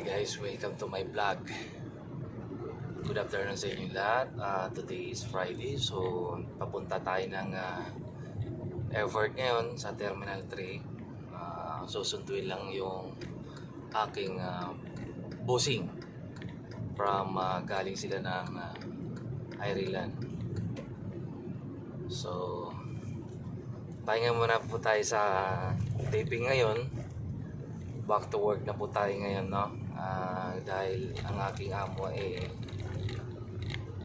Hi guys, welcome to my vlog. Good afternoon sa inyo lahat. Uh, today is Friday, so papunta tayo ng uh, airport ngayon sa Terminal 3. Uh, susunduin lang yung aking uh, bossing from uh, galing sila ng uh, Ireland. So, pahinga muna po tayo sa taping ngayon back to work na po tayo ngayon no Ah, dahil ang aking amo eh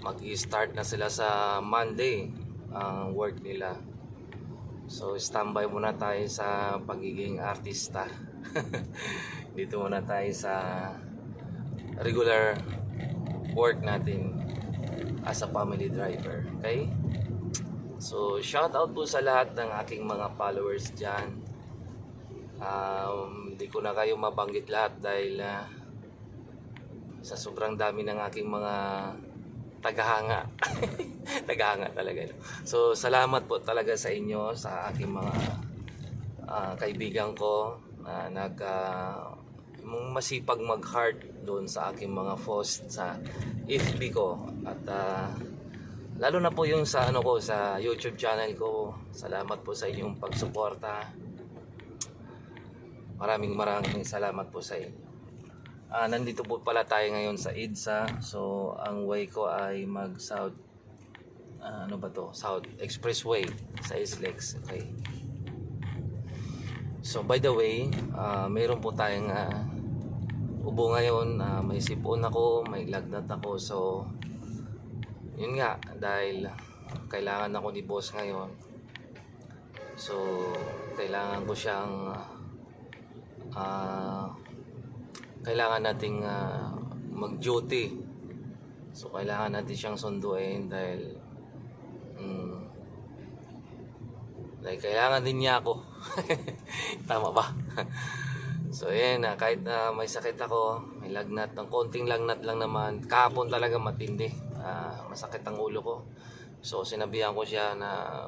mag-start na sila sa Monday ang work nila. So standby muna tayo sa pagiging artista. Dito muna tayo sa regular work natin as a family driver. Okay? So shout out po sa lahat ng aking mga followers dyan. Um, hindi ko na kayo mabanggit lahat dahil ah, sa sobrang dami ng aking mga tagahanga. tagahanga talaga. no? So, salamat po talaga sa inyo, sa aking mga ah, kaibigan ko na nag ah, yung masipag mag-heart doon sa aking mga post sa FB ko at ah, lalo na po yung sa ano ko sa YouTube channel ko. Salamat po sa inyong pagsuporta. Maraming maraming salamat po sa inyo. Ah, nandito po pala tayo ngayon sa EDSA. So, ang way ko ay mag South ah, ano ba to? South Expressway sa Islex. Okay. So, by the way, ah, mayroon po tayong ah, ubo ngayon. Ah, may sipon ako, may lagnat ako. So, yun nga, dahil kailangan ako ni boss ngayon. So, kailangan ko siyang ah, kailangan nating ah, mag-duty. So, kailangan natin siyang sunduin dahil mm, dahil kailangan din niya ako. Tama ba? so, yan na. Kahit na may sakit ako, may lagnat, ng konting lagnat lang naman. Kahapon talaga matindi. Ah, masakit ang ulo ko. So, sinabihan ko siya na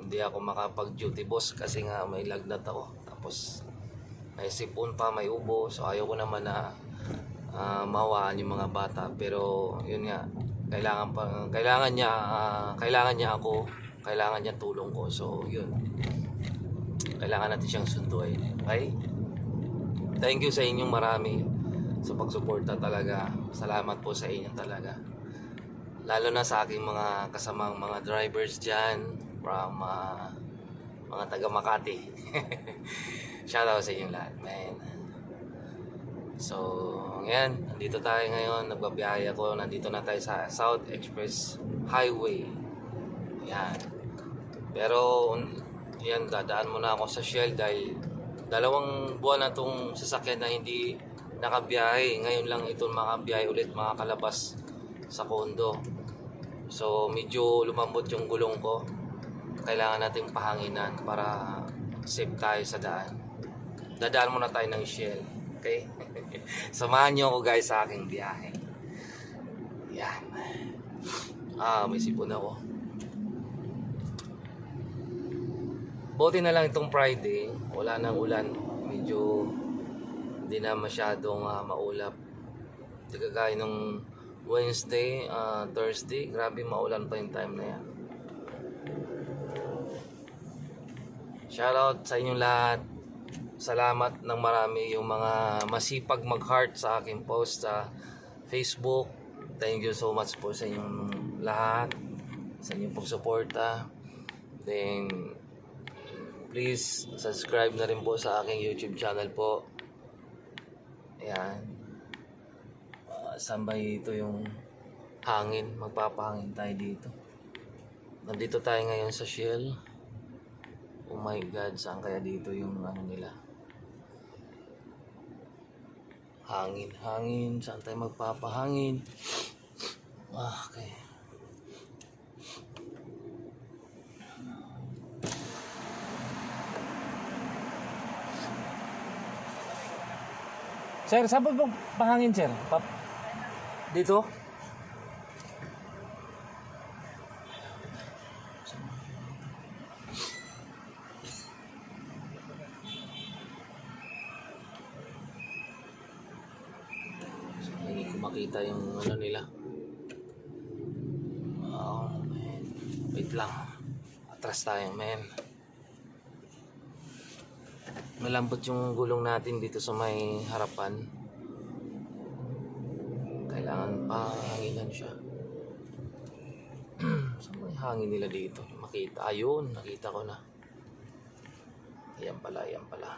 hindi ako makapag-duty boss kasi nga may lagnat ako. Tapos, may sipon pa, may ubo. So ayaw ko naman na ah, mawaan yung mga bata. Pero yun nga, kailangan pa kailangan niya ah, kailangan niya ako, kailangan niya tulong ko. So yun. Kailangan natin siyang sunduin. Okay? Thank you sa inyong marami sa pagsuporta talaga. Salamat po sa inyo talaga. Lalo na sa aking mga kasamang mga drivers dyan from ah, mga taga Makati. Shout out sa inyo lahat, man. So, ngayon, nandito tayo ngayon, nagbabiyahe ako, nandito na tayo sa South Express Highway. Yan. Pero, yan, dadaan muna ako sa Shell dahil dalawang buwan na itong sasakyan na hindi nakabiyahe. Ngayon lang ito makabiyahe ulit, makakalabas sa kondo. So, medyo lumambot yung gulong ko. Kailangan nating pahanginan para safe tayo sa daan dadaan muna tayo ng Shell. Okay? Samahan niyo ako guys sa aking biyahe. Yan. Ah, may sipon ako. Buti na lang itong Friday. Wala nang ulan. Medyo hindi na masyadong ah, maulap. Hindi nung Wednesday, ah, Thursday. Grabe maulan pa yung time na yan. Shoutout sa inyong lahat salamat ng marami yung mga masipag mag-heart sa aking post sa Facebook. Thank you so much po sa inyong lahat, sa inyong pagsuporta. Then, please subscribe na rin po sa aking YouTube channel po. Ayan. Uh, sambay ito yung hangin. Magpapahangin tayo dito. Nandito tayo ngayon sa Shell. Oh my God, saan kaya dito yung ano nila? Hangin, hangin. Saan tayo magpapahangin? Ah, okay. Sir, saan bang pahangin, sir? Pap dito? makita yung ano nila. Oh, man. Wait lang. Atras tayo, man. Malambot yung gulong natin dito sa may harapan. Kailangan pa hanginan siya. Saan yung hangin nila dito? Makita. Ayun, nakita ko na. Ayan pala, ayan pala.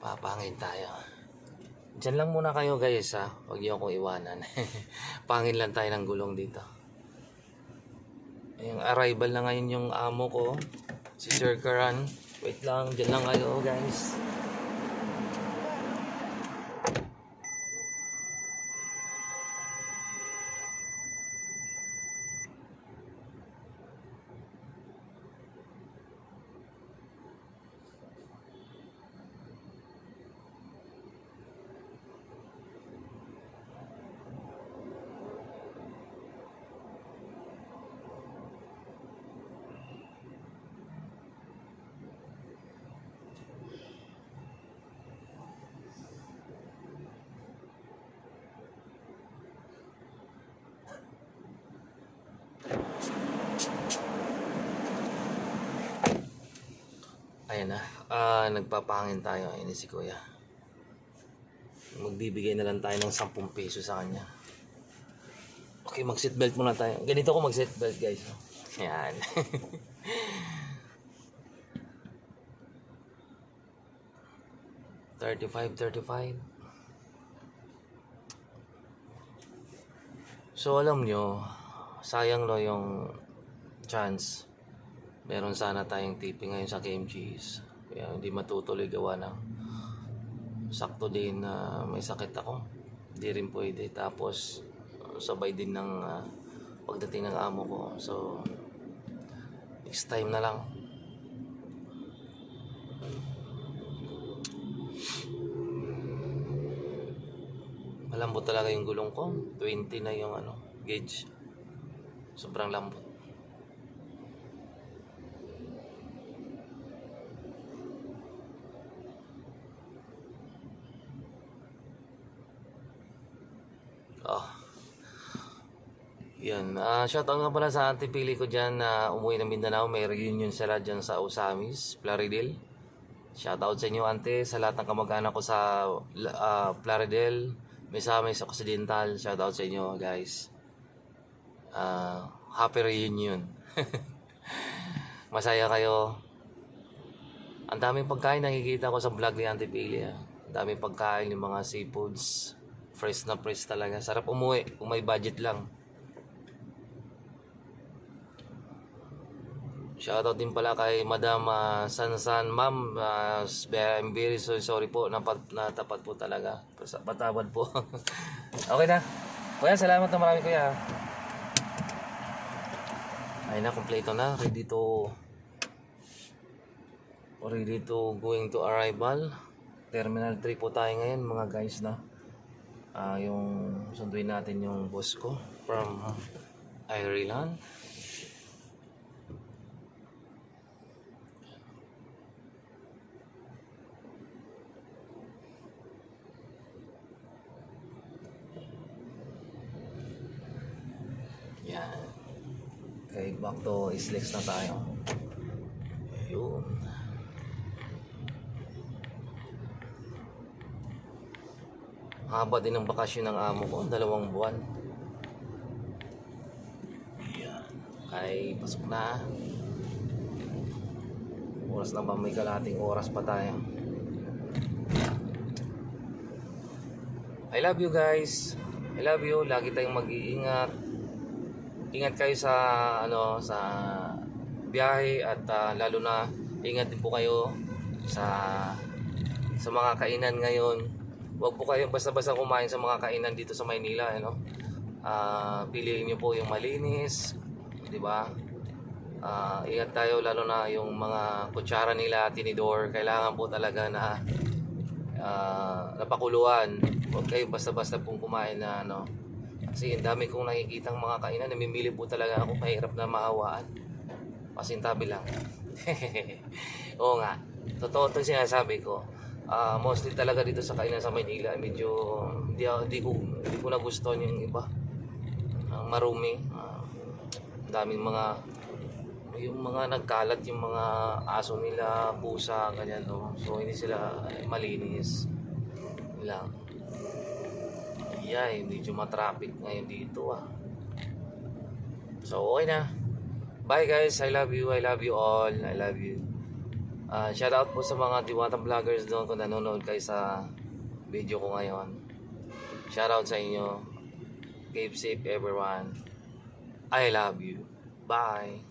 Papangin tayo. Diyan lang muna kayo guys ha. Huwag niyo akong iwanan. Pangin lang tayo ng gulong dito. Yung arrival na ngayon yung amo ko. Si Sir Karan. Wait lang. Diyan lang kayo guys. Ayan na. Ah, nagpapangin tayo. Ayun si Kuya. Magbibigay na lang tayo ng 10 peso sa kanya. Okay, mag-seatbelt muna tayo. Ganito ko mag-seatbelt, guys. Yan. Thirty-five, thirty-five. So, alam nyo, sayang no yung chance. Meron sana tayong tipping ngayon sa KMGs. Kaya hindi matutuloy gawa ng sakto din na may sakit ako. Hindi rin pwede. Tapos, sabay din ng ah, pagdating ng amo ko. So, next time na lang. Malambot talaga yung gulong ko. 20 na yung ano, gauge. Sobrang lambot. Yan. Ah, shoutout nga pala sa auntie Pili ko dyan na umuwi ng Mindanao. May reunion sila dyan sa Usamis, Plaridel. Shoutout sa inyo, ante. Sa lahat ng kamag-anak ko sa ah, Plaridel, Misamis, Occidental. Shoutout sa inyo, guys. Ah, happy reunion. Masaya kayo. Ang daming pagkain nakikita ko sa vlog ni Auntie Pili. ah. Ang daming pagkain, yung mga seafoods. Fresh na fresh talaga. Sarap umuwi kung may budget lang. Shoutout din pala kay Madam ah, Sansan. Ma'am, ah, I'm very so sorry po. Napat, natapat po talaga. Patawad po. okay na. Kuya, salamat na marami kuya. Ayun na, kompleto na. Ready to... Ready to going to arrival. Terminal 3 po tayo ngayon mga guys na. Ah, yung sunduin natin yung boss ko from Ireland. Yan. Okay, back to Islex na tayo. Ayun. Haba din ng bakasyon ng amo ko, dalawang buwan. Yan. Ay, pasok na. Oras na ba? May kalating oras pa tayo. I love you guys. I love you. Lagi tayong mag-iingat. Ingat kayo sa ano sa biyahe at ah, lalo na ingat din po kayo sa sa mga kainan ngayon. Huwag po kayong basta-basta kumain sa mga kainan dito sa Maynila, ano? Ah, piliin niyo po yung malinis, 'di ba? Ah, ingat tayo lalo na yung mga kutsara nila, tinidor, kailangan po talaga na ah, napakuluan. Huwag kayo basta-basta pong kumain na ano. Kasi ang dami kong nakikitang mga kainan, namimili po talaga ako, mahirap na maawaan. Pasintabi lang. Oo nga. Totoo itong sinasabi ko. Ah, mostly talaga dito sa kainan sa Maynila, medyo hindi, hindi ko hindi ko nagustuhan yung iba. Ang marumi. ang daming mga yung mga nagkalat yung mga aso nila, pusa, ganyan no. So hindi sila malinis. Lang. Yeah, medyo matraffic ngayon dito ah. So okay na. Bye guys, I love you, I love you all, I love you. Ah, shout out po sa mga diwatang vloggers doon kung nanonood kayo sa video ko ngayon. Shout out sa inyo. Keep safe everyone. I love you. Bye.